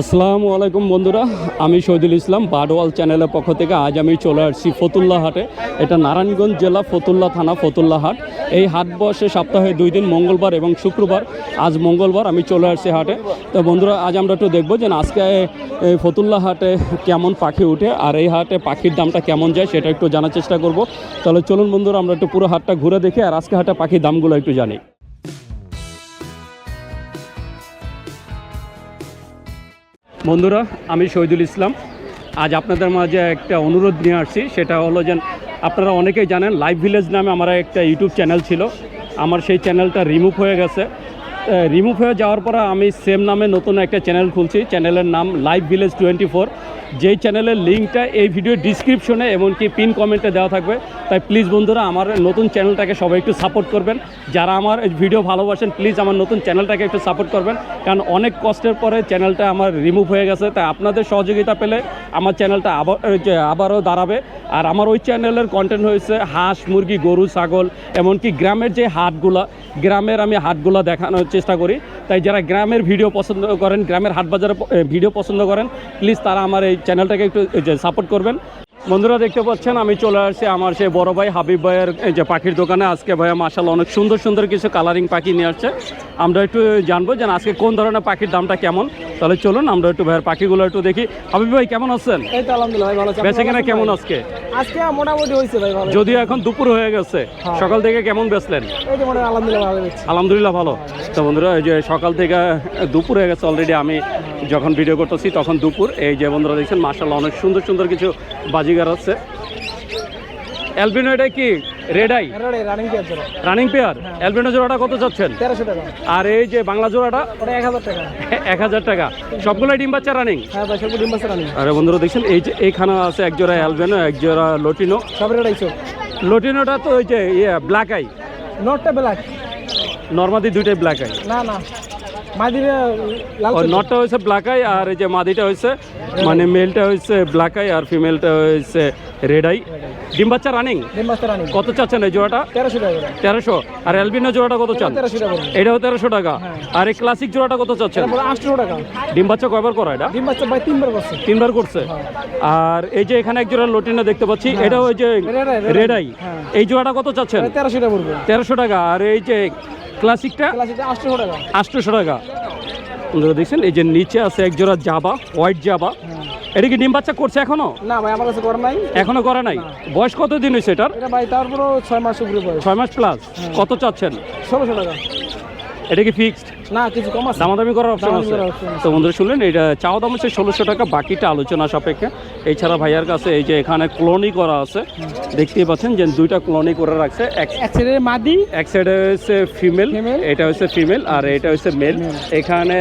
আসসালামু আলাইকুম বন্ধুরা, আমি শহীদুল ইসলাম বাডওয়াল চ্যানেলের পক্ষ থেকে আজ আমি চলে আসছি ফতুল্লা হাটে। এটা নারায়ণগঞ্জ জেলা ফতুল্লা থানা, ফতুল্লা হাট। এই হাট বসে সপ্তাহে দুই দিন, মঙ্গলবার এবং শুক্রবার। আজ মঙ্গলবার আমি চলে আসছি হাটে। তো বন্ধুরা, আজ আমরা একটু দেখব যে আজকে এই ফতুল্লা হাটে কেমন পাখি উঠে আর এই হাটে পাখির দামটা কেমন যায় সেটা একটু জানার চেষ্টা করব। তাহলে চলুন বন্ধুরা, আমরা একটু পুরো হাটটা ঘুরে দেখি আর আজকে হাটে পাখির দামগুলো একটু জানি। বন্ধুরা, আমি শহীদুল ইসলাম। আজ আপনাদের মাঝে একটা অনুরোধ নিয়ে আসছি, সেটা হলো যে আপনারা অনেকেই জানেন লাইভ ভিলেজ নামে আমার একটা ইউটিউব চ্যানেল ছিল। আমার সেই চ্যানেলটা রিমুভ হয়ে গেছে। রিমুভ হয়ে যাওয়ার পরে আমি সেম নামে নতুন একটা চ্যানেল খুলছি। চ্যানেলের নাম লাইভ ভিলেজ টোয়েন্টি ফোর যেই চ্যানেলের লিঙ্কটা এই ভিডিও ডিসক্রিপশনে এমনকি পিন কমেন্টে দেওয়া থাকবে। তাই প্লিজ বন্ধুরা আমার নতুন চ্যানেলটাকে সবাই একটু সাপোর্ট করবেন। যারা আমার ভিডিও ভালোবাসেন প্লিজ আমার নতুন চ্যানেলটাকে একটু সাপোর্ট করবেন। কারণ অনেক কষ্টের পরে চ্যানেলটা আমার রিমুভ হয়ে গেছে। তাই আপনাদের সহযোগিতা পেলে আমার চ্যানেলটা আবার আবারও দাঁড়াবে। আর আমার ওই চ্যানেলের কন্টেন্ট হয়েছে হাঁস, মুরগি, গরু, ছাগল, এমনকি গ্রামের যে হাটগুলা, গ্রামের আমি হাটগুলা দেখানোর চেষ্টা করি। তাই যারা গ্রামের ভিডিও পছন্দ করেন, গ্রামের হাট বাজারের ভিডিও পছন্দ করেন প্লিজ তারা আমার এই চ্যানেলটাকে একটু সাপোর্ট করবেন। বন্ধুরা দেখতে পাচ্ছেন আমি চলে আসছি আমার সেই বড় ভাই হাবিব ভাইয়ের যে পাখির দোকানে। আজকে ভাইয়া মাসাল অনেক সুন্দর সুন্দর কিছু কালারিং পাখি নিয়ে আসছে। আমরা একটু জানব যে আজকে কোন ধরনের পাখির দামটা কেমন। তাহলে চলুন আমরা একটু ভাইয়ের পাখিগুলো একটু দেখি। হাবিব ভাই কেমন আছেন? এই তো আলহামদুলিল্লাহ ভালো আছি। বেচে কেনা কেমন আজকে? আজকে মোটামুটি হয়েছে ভাই ভালো। যদিও এখন দুপুর হয়ে গেছে। হ্যাঁ। সকাল থেকে কেমন বেচলেন? এই তো মোটামুটি আলহামদুলিল্লাহ ভালো আলহামদুলিল্লাহ ভালো। তো বন্ধুরা এই যে সকাল থেকে দুপুর হয়ে গেছে অলরেডি আমি যখন ভিডিও করতেছি তখন দুপুর। এই যে বন্ধুরা দেখছেন মার্শাল্লাহ অনেক সুন্দর সুন্দর কিছু বাজিগার আছে অ্যালবিনো এটা কি? রেড আই রানিং পেয়ে জোড়া। রানিং পেয়ার অ্যালবিনো জোড়াটা কত চাচ্ছেন? তেরোশো টাকা। আর এই যে বাংলা জোড়াটা? ওটা এক হাজার টাকা। এক হাজার টাকা। সবগুলো ডিম বাচ্চা রানিং হ্যাঁ ভাই সবগুলো ডিম বাচ্চা রানিং আরে বন্ধুরা দেখছেন? এই যে এইখানে আছে এক জোড়া অ্যালবিনো এক জোড়া লোটিনো সব রেট আইসো লোটিনোটা তো ওই যে ইয়ে ব্ল্যাক আই নটটা ব্ল্যাক নর্মাদি দুইটাই ব্ল্যাক আই না না। মাদিরে লাল ও নটটা হয়েছে ব্ল্যাক আই আর এই যে মাদিটা হয়েছে মানে মেলটা হয়েছে ব্ল্যাক আই আর ফিমেলটা হয়েছে রেড আই ডিম বাচ্চা রানিং ডিম বাচ্চা রানিং কত চাচ্ছেন এই জোড়াটা? তেরোশো টাকা তেরোশো। আর অ্যালবিনো জোড়াটা কত চান? তেরোশো টাকা এটাও তেরোশো টাকা। আর এই ক্লাসিক জোড়াটা কত চাচ্ছেন? আটশো টাকা। ডিম বাচ্চা কয়বার করা এটা? ডিম বাচ্চা ভাই তিনবার করছে। তিনবার করছে। আর এই যে এখানে এক জোড়া লটিনা দেখতে পাচ্ছি এটা ওই যে রেড আই হ্যাঁ। এই জোড়াটা কত চাচ্ছেন? তেরোশো টাকা তেরোশো টাকা। আর এই যে ক্লাসিকটা ক্লাসিকটা টাকা। আটশোশো টাকা। দেখছেন এই যে নিচে আছে এক জোড়া জাবা হোয়াইট জাবা। এটা কি ডিম বাচ্চা করছে এখনও? না ভাই আমার কাছে করা নাই। এখনও করে নাই? বয়স কত দিন হয়েছে এটার? এটা ভাই তারপরে ছয় মাস উপরে বয়স। ছয় মাস প্লাস কত চাচ্ছেন? ষোলোশো টাকা। এটা কি ফিক্সড না কিছু কম আছে। দামাদামি করার অপশন আছে। তো বন্ধুরা শুনলেন এটা চাওয়া দাম হচ্ছে ষোলোশো টাকা বাকিটা আলোচনা সাপেক্ষে। এছাড়া ভাইয়ার কাছে এই যে এখানে ক্লোনি করা আছে দেখতেই পাচ্ছেন যে দুইটা ক্লোনি করে রাখছে। এক এক সাইডে মাদি। এক সাইডে হচ্ছে ফিমেল এটা হচ্ছে ফিমেল আর এটা হচ্ছে মেল এখানে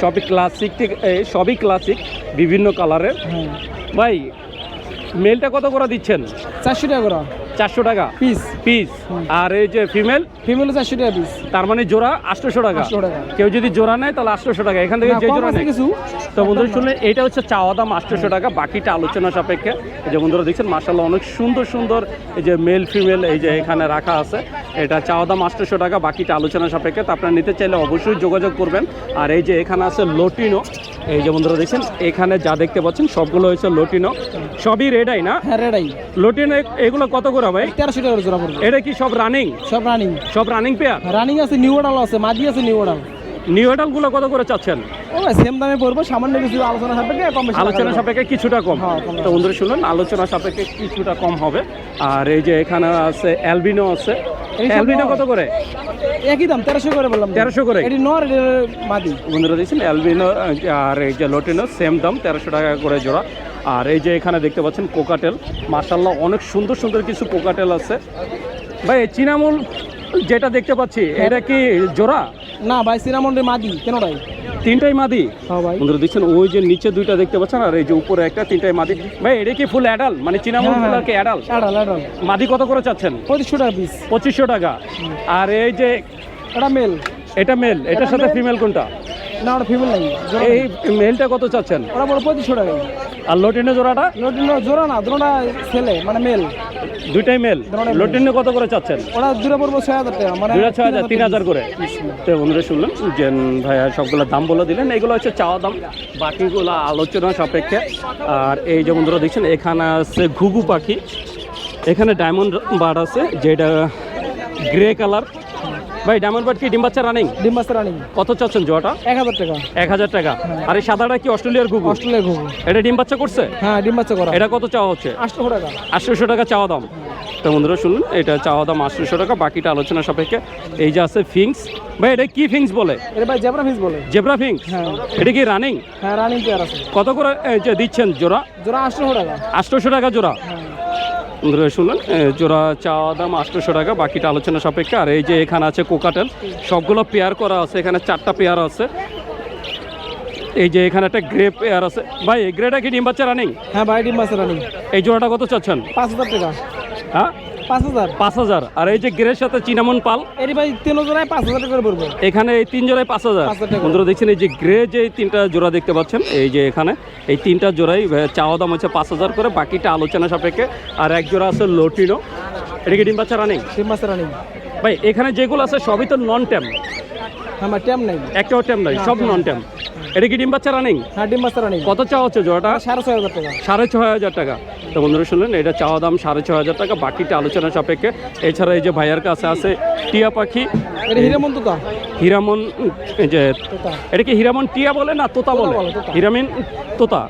সবই ক্লাসিক সবই ক্লাসিক বিভিন্ন কালারের হ্যাঁ। ভাই মেলটা কত করে দিচ্ছেন? চারশো টাকা করে। চারশো টাকা। পিস। পিস। আর এই যে ফিমেল? ফিমেল চারশো টাকা পিস তার মানে জোড়া আটশোশো টাকা। কেউ যদি জোড়া নেয় তাহলে আটশোশো টাকা। এখান থেকে যে জোড়া নেয়। কিছু। তো বন্ধুরা শুনলেন এটা হচ্ছে চাওয়া দাম আটশোশো টাকা। বাকিটা আলোচনা সাপেক্ষে। যে বন্ধুরা দেখছেন মার্শাল্লাহ অনেক সুন্দর সুন্দর এই যে মেল ফিমেল এই যে এখানে রাখা আছে। এটা চাওয়া দাম আটশোশো টাকা বাকিটা আলোচনা সাপেক্ষে। তো আপনারা নিতে চাইলে অবশ্যই যোগাযোগ করবেন। আর এই যে এখানে আছে লটিনো এই যে বন্ধুরা দেখছেন এখানে যা দেখতে পাচ্ছেন সবগুলো হচ্ছে লটিনো সবই রেডাই না? হ্যাঁ রেডাই লোটিনো এগুলো কত করে ভাই? তেরোশো টাকা জোড়া পড়বে। এটা কি সব রানিং সব রানিং সব রানিং পেয়ার রানিং আছে নিউ অর্ডাল আছে মাদি আছে নিউ অর্ডাল নিউ গুলো কত করে চাচ্ছেন? ও সেম দামে পড়ব সামান্য কিছু আলোচনা সাপেক্ষে কম আলোচনা সাপেক্ষে কিছুটা কম। হ্যাঁ, তো বন্ধুরা শুনলেন আলোচনা সাপেক্ষে কিছুটা কম হবে। আর এই যে এখানে আছে অ্যালবিনো আছে। অ্যালবিনো কত করে? একই দাম তেরোশো করে বললাম। 1300 করে? এটি নর মাদি বন্ধুরা দেখছেন অ্যালবিনো আর এই যে লোটিনো সেম দাম তেরোশো টাকা করে জোড়া। আর এই যে এখানে দেখতে পাচ্ছেন কোকাটেল। মার্শাল্লাহ অনেক সুন্দর সুন্দর কিছু কোকাটেল আছে। ভাই চিনামুল যেটা দেখতে পাচ্ছি এটা কি জোড়া? না ভাই সিনামন্ডি মাদি কেনটাই তিনটাই মাদি? হ্যাঁ বন্ধুরা দেখছেন ওই যে নিচে দুইটা দেখতে পাচ্ছেন আর এই যে উপরে একটা তিনটাই মাদি। ভাই এটা কি ফুল অ্যাডাল মানে চিনামুল হ্যাঁ, হ্যাঁ। কি অ্যাডাল অ্যাডাল অ্যাডাল মাদি কত করে চাচ্ছেন? পঁচিশশো টাকা পিস পঁচিশশো টাকা। আর এই যে এটা মেল এটা মেল এটার সাথে ফিমেল কোনটা? না ওটা ফিমেল নাই এই মেলটা কত চাচ্ছেন? ওরা বড় পঁচিশশো টাকা আর লোটিনে জোড়াটা? লোটিনো জোড়া না দুটোটা ছেলে মানে মেল দুইটাই মেল লোটিনে কত করে চাচ্ছেন? ওরা দূরে পড়ব ছয় হাজার টাকা মানে দুই ছয় হাজার তিন হাজার করে। তো বন্ধুরা শুনলেন যে ভাইয়া সবগুলো দাম বলে দিলেন। এগুলো হচ্ছে চাওয়া দাম বাকিগুলো আলোচনা সাপেক্ষে। আর এই যে বন্ধুরা দেখছেন এখানে আছে ঘুঘু পাখি। এখানে ডায়মন্ড বার্ড আছে যেটা গ্রে কালার ভাই ডায়মন্ড বার্ড কি? ডিম বাচ্চা রানিং ডিম মাস্টার রানিং কত চাচ্ছেন জোয়াটা? এক হাজার টাকা। এক হাজার টাকা। আর এই সাদাটা কি অস্ট্রেলিয়ার ঘুঘু? অস্ট্রেলিয়া ঘুঘু। এটা ডিম বাচ্চা করছে? হ্যাঁ ডিম বাচ্চা করা। এটা কত চাওয়া হচ্ছে? আটশো টাকা। আটশোশো টাকা চাওয়া দাম। তো বন্ধুরা শুনুন এটা চাওয়া দাম আটশোশো টাকা বাকিটা আলোচনা সাপেক্ষে। এই যে আছে ফিংস। ভাই এটা কি ফিংস বলে? এটা ভাই জেবরা ফিস বলে। Zebra fish? হ্যাঁ। এটা কি রানিং হ্যাঁ রানিং পেয়ার আছে। কত করে যে দিচ্ছেন জোড়া? জোড়া আটশো টাকা। আটশোশো টাকা জোড়া। শুনুন। এ, জোড়া চাওয়া দাম আটশোশো টাকা বাকিটা আলোচনা সাপেক্ষে। আর এই যে এখানে আছে কোকাটেল সবগুলো পেয়ার করা আছে এখানে চারটা পেয়ার আছে। এই যে এখানে একটা গ্রে পেয়ার আছে। ভাই গ্রেটা কি ডিম্বাচ্চা রানিং হ্যাঁ ভাই ডিম্বাচ্চা রানিং এই জোড়াটা কত চাচ্ছেন? পাঁচ হাজার টাকা। হ্যাঁ? পাঁচ হাজার। পাঁচ হাজার। আর এই যে গ্রের সাথে চিনামন পাল? এর ভাই তিন জোড়ায় পাঁচ হাজার করে পড়বে। এখানে এই তিন জোড়ায় পাঁচ হাজার। বন্ধুরা দেখছেন এই যে গ্রে যে তিনটা জোড়া দেখতে পাচ্ছেন এই যে এখানে এই তিনটা জোড়াই চাওয়া দাম হচ্ছে পাঁচ হাজার করে বাকিটা আলোচনা সাপেক্ষে। আর এক জোড়া আছে লোটিনো। এটা কি ডিম বাচ্চা রানিং ডিম মাস্টার রানিং ভাই এখানে যেগুলো আছে সবই তো নন ট্যাম ভাই ট্যাম নাই। একটাও ট্যাম নাই সব নন ট্যাম এটা কি ডিম বাচ্চা রানিং হ্যাঁ ডিম বাচ্চা রানিং কত চাওয়া হচ্ছে জোড়াটা? সাড়ে ছয় হাজার টাকা। সাড়ে ছয় হাজার টাকা। তো বন্ধুরা শুনলেন এটা চাওয়া দাম সাড়ে ছয় হাজার টাকা। বাকিটা আলোচনা সাপেক্ষে। এছাড়া এই যে ভাইয়ার কাছে আছে টিয়া পাখি। এটা হিরেমন্ত হিরামন যে এটা কি হিরামন টিয়া বলে না তোতা বলে? হিরামিন তোতা।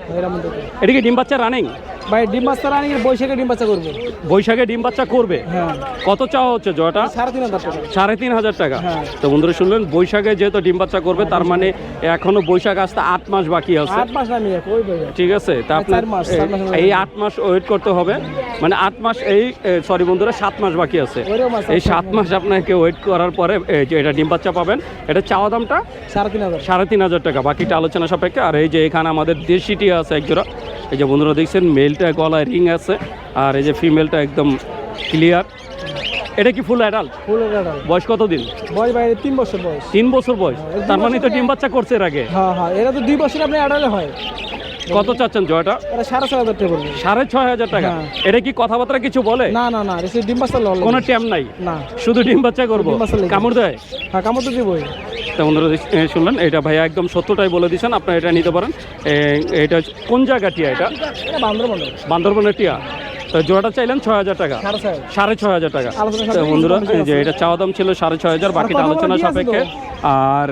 এটা কি ডিম বাচ্চা রানিং? ভাই ডিম বাচ্চা রানিং বৈশাখে ডিম বাচ্চা করবে। বৈশাখে ডিম বাচ্চা করবে? হ্যাঁ। কত চাওয়া হচ্ছে জয়টা? সাড়ে তিন হাজার টাকা। সাড়ে তিন হাজার টাকা। হ্যাঁ। তো বন্ধুরা শুনলেন বৈশাখে যেহেতু ডিম বাচ্চা করবে তার মানে এখনও বৈশাখ আসতে আট মাস বাকি আছে। আট মাস ভাই ঠিক আছে তা আপনার মধ্যে। এই আট মাস ওয়েট করতে হবে। মানে আট মাস এই সরি বন্ধুরা সাত মাস বাকি আছে। এই সাত মাস। আপনাকে ওয়েট করার পরে এটা ডিম বাচ্চা পাবেন। এটা চাওয়া দামটা সাড়ে তিন হাজার। সাড়ে তিন হাজার টাকা। বাকিটা আলোচনা সাপেক্ষে। আর এই যে এখানে আমাদের দেশিটি আছে একজোড়া এই যে বন্ধুরা দেখছেন মেলটা গলায় রিং আছে। আর এই যে ফিমেলটা একদম ক্লিয়ার এটা কি ফুল অ্যাডাল্ট ফুল অ্যাডাল্ট বয়স কত দিন? বয়স বাইরে তিন বছর বয়স। তিন বছর বয়স। হ্যাঁ, তার মানে তো ডিম বাচ্চা করছে এর আগে। হ্যাঁ হ্যাঁ এরা তো দুই বছর আপনি অ্যাডাল্ট হয়। কত চাচ্ছেন জয়টা? এটা সাড়ে ছয় হাজার টাকা সাড়ে ছয় হাজার টাকা। হ্যাঁ। এটা কি কথাবার্তা কিছু বলে? না না না ডিম বাচ্চা কোনো ট্যাম নাই? না। শুধু ডিম বাচ্চা করব। কামড় দেয়? হ্যাঁ কামড় তো দিবই। বন্ধুরা শুনলেন এটা ভাইয়া একদম সত্যটাই বলে দিয়েছেন আপনারা এটা নিতে পারেন। এটা কোন জায়গা টিয়া এটা? বান্দরবনে বান্দরবনের। টিয়া। তো জোড়াটা চাইলেন ছয় হাজার টাকা। সাড়ে ছয় হাজার। টাকা। বন্ধুরা যে এটা চাওয়া দাম ছিল সাড়ে ছয় হাজার বাকিটা আলোচনা সাপেক্ষে। আর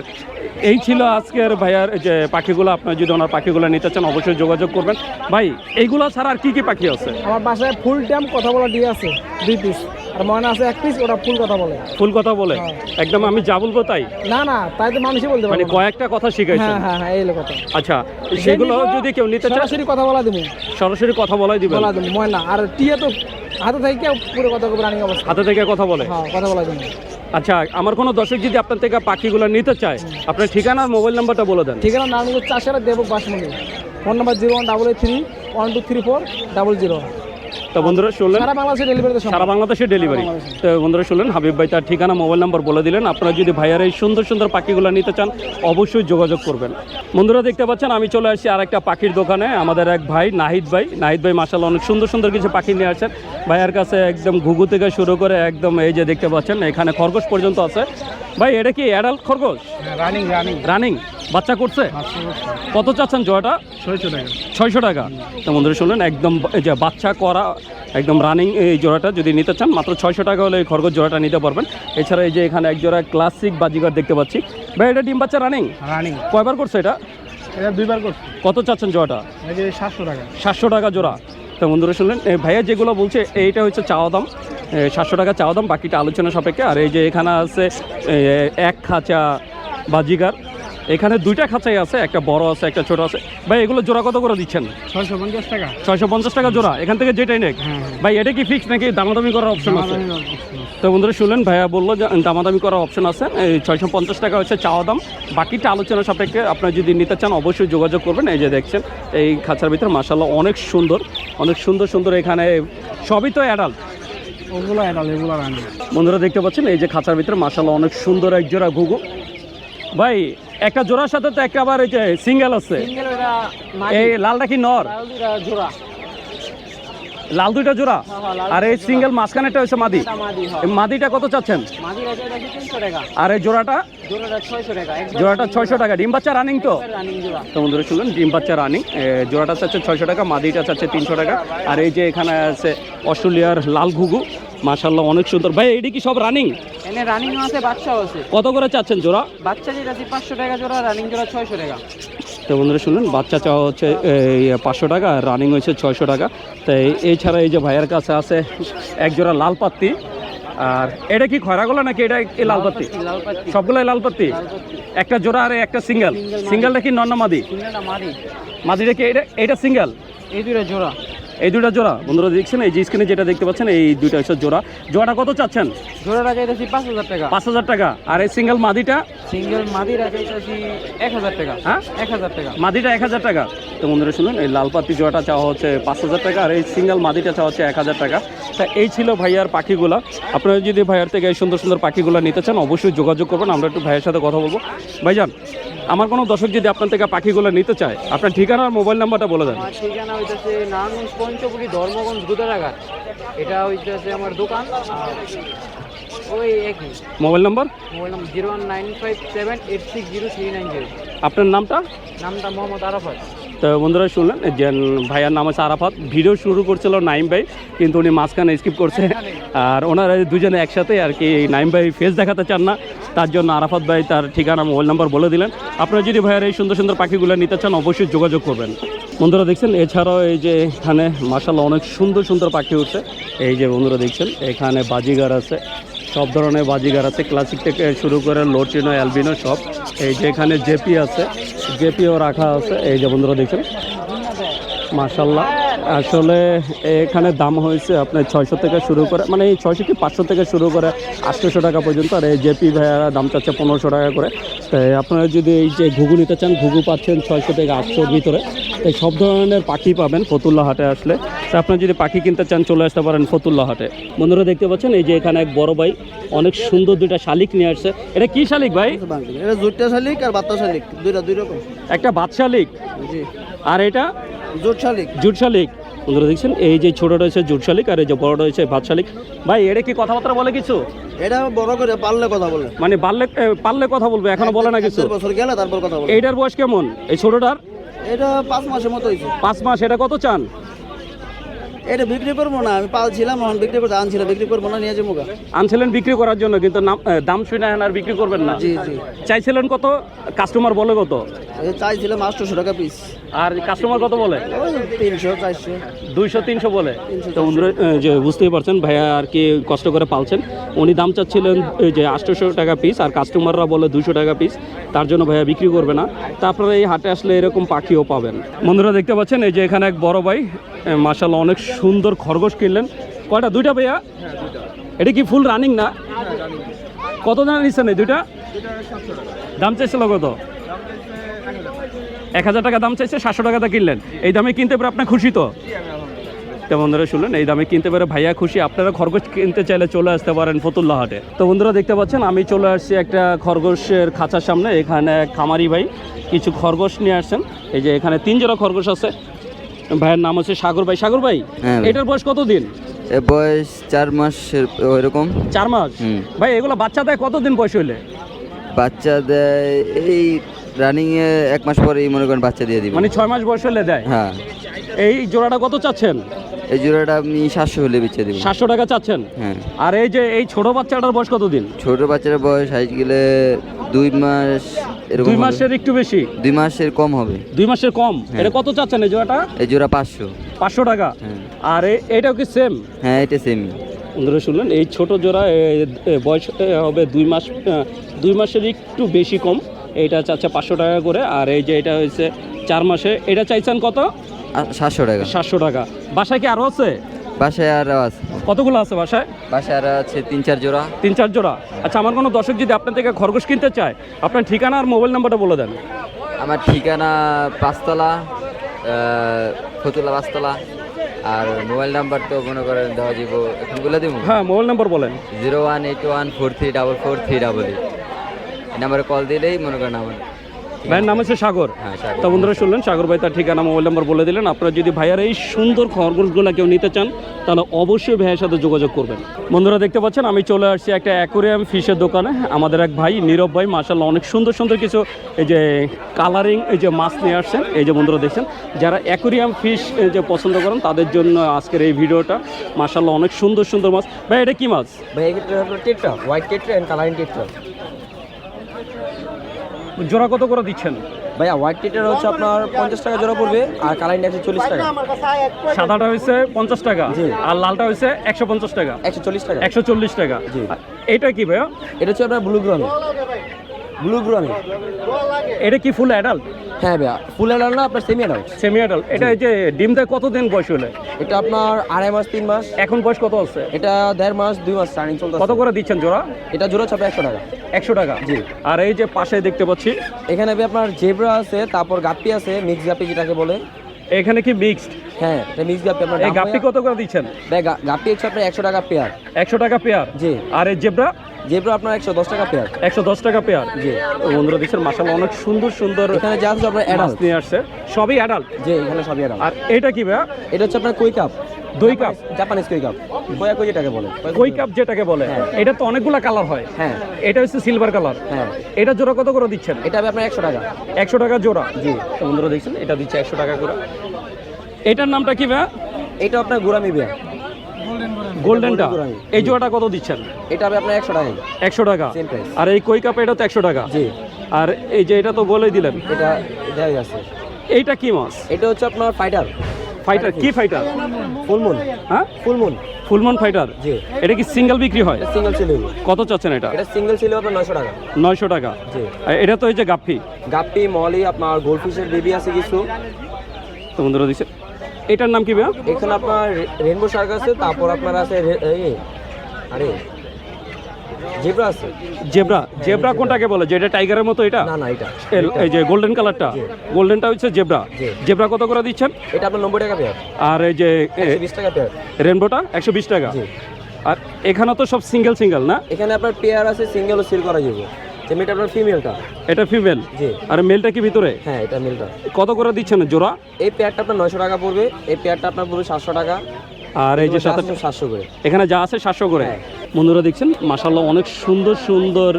এই ছিল আজকের ভাইয়ার যে পাখিগুলো আপনার যদি ওনার পাখিগুলো নিতে চান অবশ্যই যোগাযোগ করবেন। ভাই এইগুলো ছাড়া আর কি কি পাখি আছে? আমার বাসায় ফুল ট্যাম কথা বলা দিয়ে আছে দুই পিস আর মনে আছে এক পিস ওরা ফুল কথা বলে। ফুল কথা বলে? হ্যাঁ। একদম আমি যা বলব তাই? না না তাই তো মানুষই বলতে মানে পারে কয়েকটা কথা শিখাইছেন। হ্যাঁ হ্যাঁ হ্যাঁ এই কথা। আচ্ছা সেগুলো যদি কেউ নিতে চায় সরাসরি কথা বলা দেবো। সরাসরি কথা বলাই দিবেন? বলা দেবো ময়না। আর টিয়া তো হাতে থেকে পুরো কথা বলে রানিং অবস্থা। হাতে থেকে কথা বলে? হ্যাঁ কথা বলা দেবো। আচ্ছা আমার কোনো দর্শক যদি আপনার থেকে পাখিগুলো নিতে চায়, আপনার ঠিকানা মোবাইল নাম্বারটা বলে দেন। ঠিকানা হলো চাষারা দেবক বাসমণি। Phone number zero one double eight three, one two three four double zero. তো বন্ধুরা শুনলেন? সারা বাংলাদেশে ডেলিভারি সারা বাংলাদেশে ডেলিভারি তো বন্ধুরা শুনলেন হাবিব ভাই তার ঠিকানা মোবাইল নাম্বার বলে দিলেন। আপনারা যদি ভাইয়ার এই সুন্দর সুন্দর পাখিগুলো নিতে চান অবশ্যই যোগাযোগ করবেন। বন্ধুরা দেখতে পাচ্ছেন আমি চলে আসছি আর একটা পাখির দোকানে। আমাদের এক ভাই নাহিদ ভাই। নাহিদ ভাই মাসাল অনেক সুন্দর সুন্দর কিছু পাখি নিয়ে আসছেন। ভাইয়ার কাছে একদম ঘুঘু থেকে শুরু করে একদম এই যে দেখতে পাচ্ছেন এখানে খরগোশ পর্যন্ত আছে। ভাই এটা কি অ্যাডাল্ট খরগোশ? রানিং রানিং রানিং বাচ্চা করছে। কত চাচ্ছেন জয়টা? ছয়শো টাকা। ছয়শো টাকা। তো বন্ধুরা শুনলেন একদম এই যে বাচ্চা করা একদম রানিং এই জোড়াটা যদি নিতে চান মাত্র ছয়শো টাকা হলে এই খরগোশ জোড়াটা নিতে পারবেন। এছাড়া এই যে এখানে এক জোড়া ক্লাসিক বাজিগার দেখতে পাচ্ছি। ভাই এটা ডিম বাচ্চা রানিং রানিং কয়বার করছে এটা? এটা দুইবার করছি। কত চাচ্ছেন জোড়াটা? সাতশো টাকা। সাতশো টাকা জোড়া। তো বন্ধুরা শুনলেন ভাইয়া যেগুলো বলছে এইটা হচ্ছে চাওয়া দাম। সাতশো টাকা চাওয়া দাম বাকিটা আলোচনা সাপেক্ষে। আর এই যে এখানে আছে এক খাঁচা বাজিগার। এখানে দুইটা খাঁচাই আছে একটা বড় আছে একটা ছোট আছে। ভাই এগুলো জোড়া কত করে দিচ্ছেন? ছয়শো পঞ্চাশ টাকা। ছয়শো পঞ্চাশ টাকা জোড়া? এখান থেকে যেটাই নেক। ভাই এটা কি ফিক্স নাকি দামাদামি করার অপশন আছে? তো বন্ধুরা শুনলেন ভাইয়া বলল যে দামাদামি করার অপশন আছে। এই ছয়শো পঞ্চাশ টাকা হচ্ছে চাওয়া দাম। বাকিটা আলোচনা সাপেক্ষে আপনার যদি নিতে চান অবশ্যই যোগাযোগ করবেন। এই যে দেখছেন এই খাঁচার ভিতরে মাসাল্লাহ অনেক সুন্দর অনেক সুন্দর সুন্দর এখানে সবই তো অ্যাডাল্ট ওগুলো অ্যাডাল এগুলো বন্ধুরা দেখতে পাচ্ছেন এই যে খাঁচার ভিতরে মাসাল্লাহ অনেক সুন্দর এক জোড়া ঘুঘু। ভাই একটা জোড়ার সাথে তো একটা আবার যে সিঙ্গেল আছে। এই লালটা কি নর? জোড়া। লাল দুইটা জোড়া? হ্যাঁ, হ্যাঁ, আর এই সিঙ্গেল মাঝখানেটা হচ্ছে মাদি। হয়। মাদিটা কত চাচ্ছেন? আর এই জোড়াটা? জোড়াটা ছয়শো টাকা ডিম বাচ্চা রানিং তো? তো বন্ধুরা শুনলেন ডিম বাচ্চা রানিং জোড়াটা চাচ্ছে ছয়শো টাকা মাদিটা চাচ্ছে তিনশো টাকা। আর এই যে এখানে আছে অস্ট্রেলিয়ার লাল ঘুঘু। মাশাল্লাহ অনেক সুন্দর। ভাই এটি কি সব রানিং এনে রানিং আছে বাচ্চাও আছে। কত করে চাচ্ছেন জোড়া? বাচ্চা যেটা আছে পাঁচশো টাকা জোড়া রানিং জোড়া ছয়শো টাকা। তো বন্ধুরা শুনলেন বাচ্চা চাওয়া হচ্ছে এই পাঁচশো টাকা আর রানিং হয়েছে ছয়শো টাকা। তো এই- এছাড়া এই যে ভাইয়ের কাছে আছে এক জোড়া লাল পাত্তি। আর এটা কি খয়রাগোলা নাকি এটা এই লাল পাত্তি? সবগুলোই লাল পাত্তি? একটা জোড়া আর একটা সিঙ্গেল সিঙ্গেলটা কি নন্না মাদি? মাদি। মাদিটা কি এটা এটা সিঙ্গেল এই দুটো জোড়া। এই দুইটা জোড়া বন্ধুরা দেখছেন এই যে স্ক্রিনে যেটা দেখতে পাচ্ছেন এই দুইটা হচ্ছে জোড়া। জোড়াটা কত চাচ্ছেন? জোড়াটা চাইতেছি পাঁচ হাজার টাকা। পাঁচ হাজার টাকা। আর এই সিঙ্গেল মাদিটা? সিঙ্গেল মাদিরা চাইতেছি এক হাজার টাকা। হ্যাঁ? এক হাজার টাকা। মাদিটা এক হাজার টাকা। তো বন্ধুরা শুনুন এই লাল পাতি জোড়াটা চাওয়া হচ্ছে পাঁচ হাজার টাকা আর এই সিঙ্গেল মাদিটা চাওয়া হচ্ছে এক হাজার টাকা। তা এই ছিল ভাইয়ার পাখিগুলা। আপনারা যদি ভাইয়ার থেকে এই সুন্দর সুন্দর পাখিগুলো নিতে চান অবশ্যই যোগাযোগ করবেন। আমরা একটু ভাইয়ের সাথে কথা বলব। ভাইজান আমার কোনো দর্শক যদি আপনার থেকে পাখিগুলো নিতে চায় আপনার ঠিকানা আর মোবাইল নাম্বারটা বলে দেন। আমার ঠিকানা হইতেছে নারায়ণগঞ্জ পঞ্চপুরি ধর্মগঞ্জ গুদারাঘাট। এটা হইতেছে আমার দোকান। আর ওই একই। Mobile number? Mobile number zero one nine five seven eight six zero three nine zero. আপনার নামটা? নামটা মোহাম্মদ আরাফাত। তো বন্ধুরা শুনলেন যে ভাইয়ার নাম আছে আরাফাত। ভিডিও শুরু করছিল নাইম ভাই, কিন্তু উনি মাঝখানে স্কিপ করছে। আর ওনারা দুজনে একসাথে আর কি নাইম ভাই ফেস দেখাতে চান না। তার জন্য আরাফাত ভাই তার ঠিকানা, মোবাইল নাম্বার বলে দিলেন। আপনারা যদি ভাইয়ার এই সুন্দর সুন্দর পাখিগুলো নিতে চান, অবশ্যই যোগাযোগ করবেন। বন্ধুরা দেখছেন, এছাড়াও এই যে এখানে মাসাল্লাহ অনেক সুন্দর সুন্দর পাখি উঠছে। এই যে বন্ধুরা দেখছেন, এখানে বাজিগার আছে। সব ধরনের বাজিগার আছে। ক্লাসিক থেকে শুরু করে লোটিনো অ্যালবিনো সব। এই যে এখানে জেপি আছে, জেপিও রাখা আছে, এই যে বন্ধুরা দেখছেন? মার্শাল্লাহ আসলে এখানে দাম হয়েছে আপনার ছয়শো থেকে শুরু করে মানে এই ছয়শো কি পাঁচশো থেকে শুরু করে আটশোশো টাকা পর্যন্ত, আর এই জেপি ভাইয়ারা দাম চাচ্ছে পনেরোশো টাকা করে। তাই আপনারা যদি এই যে ঘুঘু নিতে চান, ঘুঘু পাচ্ছেন ছয়শো থেকে আটশোর ভিতরে। তাই সব ধরনের পাখি পাবেন ফতুল্লা হাটে আসলে। আপনারা যদি পাখি কিনতে চান চলে আসতে পারেন ফতুল্লা হাটে। বন্ধুরা দেখতে পাচ্ছেন এই যে এখানে এক বড় ভাই অনেক সুন্দর দুইটা শালিক নিয়ে আসছে। এটা কি শালিক ভাই? এটা জুটটা শালিক আর বাত্তা শালিক দুইটা দুই রকম। একটা বাদ শালিক? জি। আর এটা? জুট শালিক। জুট শালিক। বন্ধুরা দেখছেন এই যে ছোট রয়েছে জুট শালিক আর এই যে বড় রয়েছে ভাত শালিক। ভাই এটা কি কথাবার্তা বলে কিছু? এটা বড় করে পারলে কথা বলে। মানে এ, পারলে কথা বলবে এখনও বলে না কিছু? বছর গেলে তারপর কথা বলে। এইটার বয়স কেমন? এই ছোটটার? এটা পাঁচ মাসের মতো হয়েছে। পাঁচ মাস এটা কত চান? এটা বিক্রি করব না আমি পালছিলাম এখন বিক্রি করতে আনছিলাম বিক্রি করব না নিয়ে যাব। আনছিলেন বিক্রি করার জন্য কিন্তু দাম শুনে আর বিক্রি করবেন না। জি জি। চাইছিলেন কত? কাস্টমার বলে কত? চাইছিলাম আটশোশো টাকা পিস আর কাস্টমার কত বলে? তিনশো চারশো। দুইশো তিনশো বলে। তো বন্ধুরা যে বুঝতেই পারছেন ভাইয়া আর কি কষ্ট করে পালছেন। উনি দাম চাচ্ছিলেন যে আটশোশো টাকা পিস আর কাস্টমাররা বলে দুশো টাকা পিস তার জন্য ভাইয়া বিক্রি করবে না। তা আপনারা এই হাটে আসলে এরকম পাখিও পাবেন। বন্ধুরা দেখতে পাচ্ছেন এই যে এখানে এক বড় ভাই মাসাল্লাহ অনেক সুন্দর খরগোশ কিনলেন। কয়টা? দুইটা ভাইয়া? এটা কি ফুল রানিং না? কত দাম নিচ্ছেন এই দুইটা? দাম চাইছিল কত? এক হাজার টাকা দাম চাইছে সাতশো টাকাতে কিনলেন। এই দামে কিনতে পারে আপনার খুশি তো? তো বন্ধুরা শুনলেন এই দামে কিনতে পারে ভাইয়া খুশি। আপনারা খরগোশ কিনতে চাইলে চলে আসতে পারেন ফতুল্লা হাটে। তো বন্ধুরা দেখতে পাচ্ছেন আমি চলে আসছি একটা খরগোশের খাঁচার সামনে এখানে খামারি ভাই কিছু খরগোশ নিয়ে আসছেন। এই যে এখানে তিন জোড়া খরগোশ আছে। ভাইয়ের নাম হচ্ছে সাগর ভাই। সাগর ভাই হ্যাঁ এটার বয়স কত দিন এ বয়স চার মাসের ওইরকম। চার মাস। ভাই এগুলো বাচ্চা দেয় কতদিন বয়স হইলে? বাচ্চা দেয় এই রানিং এ এক মাস পরেই মনে করেন বাচ্চা দিয়ে দিবে মানে ছয় মাস বয়স হলে দেয়? হ্যাঁ। এই জোড়াটা কত চাচ্ছেন? এই জোড়াটা আপনি সাতশো হলে বেচে দিবেন। সাতশো টাকা চাচ্ছেন? হ্যাঁ। আর এই যে এই ছোট বাচ্চাটার বয়স কতদিন? ছোট বাচ্চার বয়স হাইট গেলে দুই মাস এরকম দুই। মাসের একটু বেশি? দুই মাসের কম হবে। দুই মাসের কম? হ্যাঁ। এটা কত চাচ্ছেন এই জোড়াটা? এই জোড়া পাঁচশো। পাঁচশো টাকা। হ্যাঁ। আর এটাও কি সেম হ্যাঁ এটা সেমই বন্ধুরা শুনলেন? এই ছোট জোড়া বয়স হবে দুই মাস দুই মাসের একটু বেশি কম। এইটা চাচ্ছে পাঁচশো টাকা করে আর এই যে এটা হয়েছে চার মাসে এটা চাইছেন কত? সাতশো টাকা। সাতশো টাকা। বাসায় কি আরও আছে? বাসায় আর আছে। কতগুলো আছে বাসায়? বাসায় আর আছে তিন চার জোড়া। তিন চার জোড়া। আচ্ছা আমার কোনো দর্শক যদি আপনার থেকে খরগোশ কিনতে চায় আপনার ঠিকানা আর মোবাইল নাম্বারটা বলে দেন। আমার ঠিকানা পাঁচতলা ফতুলা পাঁচতলা আর মোবাইল নাম্বার তো মনে করেন দেওয়া যাব এখন বলে দিব হ্যাঁ মোবাইল নাম্বার বলেন। Zero one eight one four three double four three double eight. এই নাম্বারে কল দিলেই মনে করেন আমার ভাইয়ের নাম হচ্ছে সাগর। হ্যাঁ, সাগর। তো বন্ধুরা শুনলেন সাগর ভাই তার ঠিকানা মোবাইল নাম্বার বলে দিলেন। আপনারা যদি ভাইয়ার এই সুন্দর খরগোশগুলো কেউ নিতে চান তাহলে অবশ্যই ভাইয়ের সাথে যোগাযোগ করবেন। বন্ধুরা দেখতে পাচ্ছেন আমি চলে আসছি একটা অ্যাকোরিয়াম ফিশের দোকানে। আমাদের এক ভাই নীরব ভাই মাসাল্লাহ অনেক সুন্দর সুন্দর কিছু এই যে কালারিং এই যে মাছ নিয়ে আসছেন। এই যে বন্ধুরা দেখছেন যারা অ্যাকোরিয়াম ফিশ যে পছন্দ করেন তাদের জন্য আজকের এই ভিডিওটা মাসাল্লাহ অনেক সুন্দর সুন্দর মাছ। ভাই এটা কি মাছ? ভাই হোয়াইট টেট্রা কালারিং টেট্রা। জোড়া কত করে দিচ্ছেন? ভাইয়া হোয়াইট টিটার হচ্ছে আপনার পঞ্চাশ টাকা জোড়া পড়বে আর কালারিং হচ্ছে চল্লিশ টাকা। সাদাটা হয়েছে পঞ্চাশ টাকা। আর লালটা হয়েছে একশো পঞ্চাশ টাকা। একশো চল্লিশ টাকা। একশো চল্লিশ টাকা। এটা কি ভাইয়া? এটা হচ্ছে আপনার ব্লু গ্রামে ব্লু গ্রামে এটা কি ফুল অ্যাডাল্ট হ্যাঁ ভাইয়া ফুল অ্যাডাল না আপনার সেমি অ্যাডাল্ট সেমি অ্যাডাল্ট এটা এই যে ডিম দেয় কতদিন বয়স হলে? এটা আপনার আড়াই মাস তিন মাস। এখন বয়স কত আছে? এটা দেড় মাস দুই মাস রানিং চলতে কত করে দিচ্ছেন জোড়া? এটা জোড়া ছাপে একশো টাকা। একশো টাকা। জি। আর এই যে পাশে দেখতে পাচ্ছি এখানে ভাই আপনার জেব্রা আছে তারপর গাপ্পি আছে মিক্স গাপ্পি যেটাকে বলে। এখানে কি মিক্সড হ্যাঁ এটা মিক্স গাপ্পি। আপনার এই গাপ্পি কত করে দিচ্ছেন? ভাই গাপ্পি হচ্ছে আপনার একশো টাকা পেয়ার একশো টাকা পেয়ার জি। আর এই জেব্রা জেব্রা আপনার একশো দশ টাকা পেয়ার একশো দশ টাকা পেয়ার জি। বন্ধুরা দেখছেন মাসাল্লাহ অনেক সুন্দর সুন্দর এখানে যা আছে আপনার অ্যাডাল্ট নিয়ে আসছে। সবই অ্যাডাল্ট জি এখানে সবই অ্যাডাল্ট আর এটা কি ভাইয়া? এটা হচ্ছে আপনার কই কাপ দই কাপ জাপানিজ কই কাপ কয়া কই যেটাকে বলে। কই কাপ যেটাকে বলে। হ্যাঁ। এটা তো অনেকগুলা কালার হয়। হ্যাঁ। এটা হচ্ছে সিলভার কালার হ্যাঁ। এটা জোড়া কত করে দিচ্ছেন? এটা হবে আপনার একশো টাকা। একশো টাকা জোড়া। জি। বন্ধুরা দেখছেন এটা দিচ্ছে একশো টাকা করে। এটার নামটা কি ভাইয়া? এটা আপনার গোরামি বিয়া গোল্ডেনটা এই জোড়াটা কত দিচ্ছেন? এটা হবে আপনার একশো টাকা একশো টাকা। আর এই কই কাপ এটা তো একশো টাকা? জি। আর এই যে এটা তো বলেই দিলেন। এটা দেখা যাচ্ছে এইটা কি মাছ? এটা হচ্ছে আপনার ফাইটার ফাইটার কি ফাইটার ফুলমুন হ্যাঁ? Full moon full moon fighter জি। এটা কি সিঙ্গেল বিক্রি হয়? সিঙ্গেল ছিল। কত চাচ্ছেন এটা? এটা সিঙ্গেল ছিল আপনার নয়শো টাকা। নয়শো টাকা। জি। এটা তো এই যে গাপ্পি। গাপ্পি মলি আপনার গোল্ডফিশের বেবি আছে কিছু। তো বন্ধুরা দিচ্ছে এটার নাম কি ভাইয়া? এখানে আপনার রেনবো শার্ক আছে তারপর আপনার আছে আরে জেব্রা আছে। জেব্রা জেব্রা কোনটাকে বলে? যেটা টাইগারের মতো এটা? না না এটা। এই যে গোল্ডেন কালারটা? গোল্ডেনটা হচ্ছে জেব্রা। জেব্রা কত করে দিচ্ছেন? এটা আপনার নব্বই টাকা পেয়ার আর এই যে বিশ টাকা পেয়ার রেনবোটা একশো বিশ টাকা। আর এখানে তো সব সিঙ্গেল সিঙ্গেল না? এখানে আপনার পেয়ার আছে সিঙ্গেল ও সিল করা যাবে। যেমনি আপনার ফিমেলটা এটা ফিমেল জি। আর মেলটা কি ভিতরে? হ্যাঁ এটা মিলটা কত করে দিচ্ছেন জোড়া? এই পেয়ারটা আপনার নয়শো টাকা পড়বে এই পেয়ারটা আপনার পড়বে সাতশো টাকা। আর এই যে সাতশো করে। এখানে যা আছে সাতশো করে। হ্যাঁ। বন্ধুরা দেখছেন মাসাল্লাহ অনেক সুন্দর সুন্দর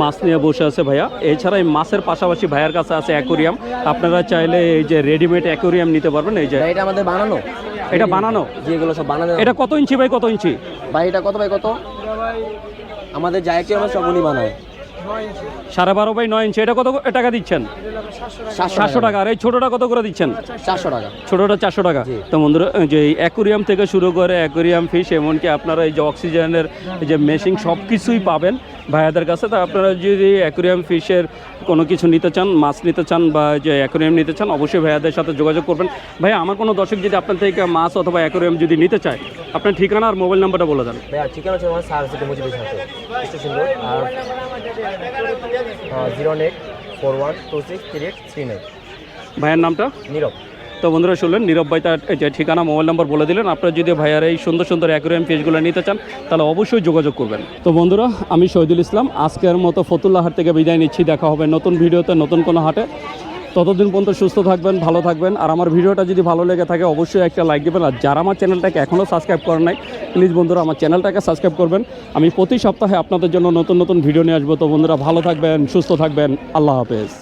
মাছ নিয়ে বসে আছে ভাইয়া। এছাড়া এই মাছের পাশাপাশি ভাইয়ার কাছে আছে অ্যাকোরিয়াম আপনারা চাইলে এই যে রেডিমেড অ্যাকোরিয়াম নিতে পারবেন এই যে এটা আমাদের বানানো। এটা বানানো? যেগুলো সব বানানো। এটা কত ইঞ্চি ভাই কত ইঞ্চি? ভাই এটা কত ভাই কত? আমাদের জায়গাকে আমরা সব উনি বানায়? সাড়ে বারো বাই নয় ইঞ্চি। এটা কত টাকা দিচ্ছেন? সাতশো টাকা। আর এই ছোটোটা কত করে দিচ্ছেন? চারশো টাকা। ছোটোটা চারশো টাকা। তো বন্ধুরা যে অ্যাকোরিয়াম থেকে শুরু করে অ্যাকোরিয়াম ফিশ এমনকি আপনারা এই যে অক্সিজেনের যে মেশিন সব কিছুই পাবেন। ভাইয়াদের কাছে তা আপনারা যদি অ্যাকোরিয়াম ফিশের কোনো কিছু নিতে চান মাছ নিতে চান বা যে অ্যাকোরিয়াম নিতে চান অবশ্যই ভাইয়াদের সাথে যোগাযোগ করবেন। ভাইয়া আমার কোনো দর্শক যদি আপনার থেকে মাছ অথবা অ্যাকোরিয়াম যদি নিতে চায় আপনার ঠিকানা আর মোবাইল নাম্বারটা বলে দেন। ভাই আর ঠিকানা হচ্ছে আমার সার সিটি মুজিবের সাথে। স্টেশন রোড আর zero eight four one two six three eight three nine ভাইয়ের নামটা? নীরব। তো বন্ধুরা শুনলেন, নীরব ভাই তার ঠিকানা, মোবাইল নাম্বার বলে দিলেন। আপনারা যদি ভাইয়ার এই সুন্দর সুন্দর অ্যাকোরিয়াম ফিশগুলো নিতে চান, তাহলে অবশ্যই যোগাযোগ করবেন। তো বন্ধুরা, আমি শহীদুল ইসলাম, আজকের মতো ফতুল্লা হাট থেকে বিদায় নিচ্ছি। দেখা হবে নতুন ভিডিওতে, নতুন কোনো হাটে। ততদিন পর্যন্ত সুস্থ থাকবেন, ভালো থাকবেন। আর আমার ভিডিওটা যদি ভালো লেগে থাকে, অবশ্যই একটা লাইক দেবেন। আর যারা আমার চ্যানেলটাকে এখনও সাবস্ক্রাইব করেন নাই প্লিজ বন্ধুরা আমার চ্যানেলটাকে সাবস্ক্রাইব করবেন। আমি প্রতি সপ্তাহে আপনাদের জন্য নতুন নতুন ভিডিও নিয়ে আসব। তো বন্ধুরা, ভালো থাকবেন, সুস্থ থাকবেন। আল্লাহ হাফেজ।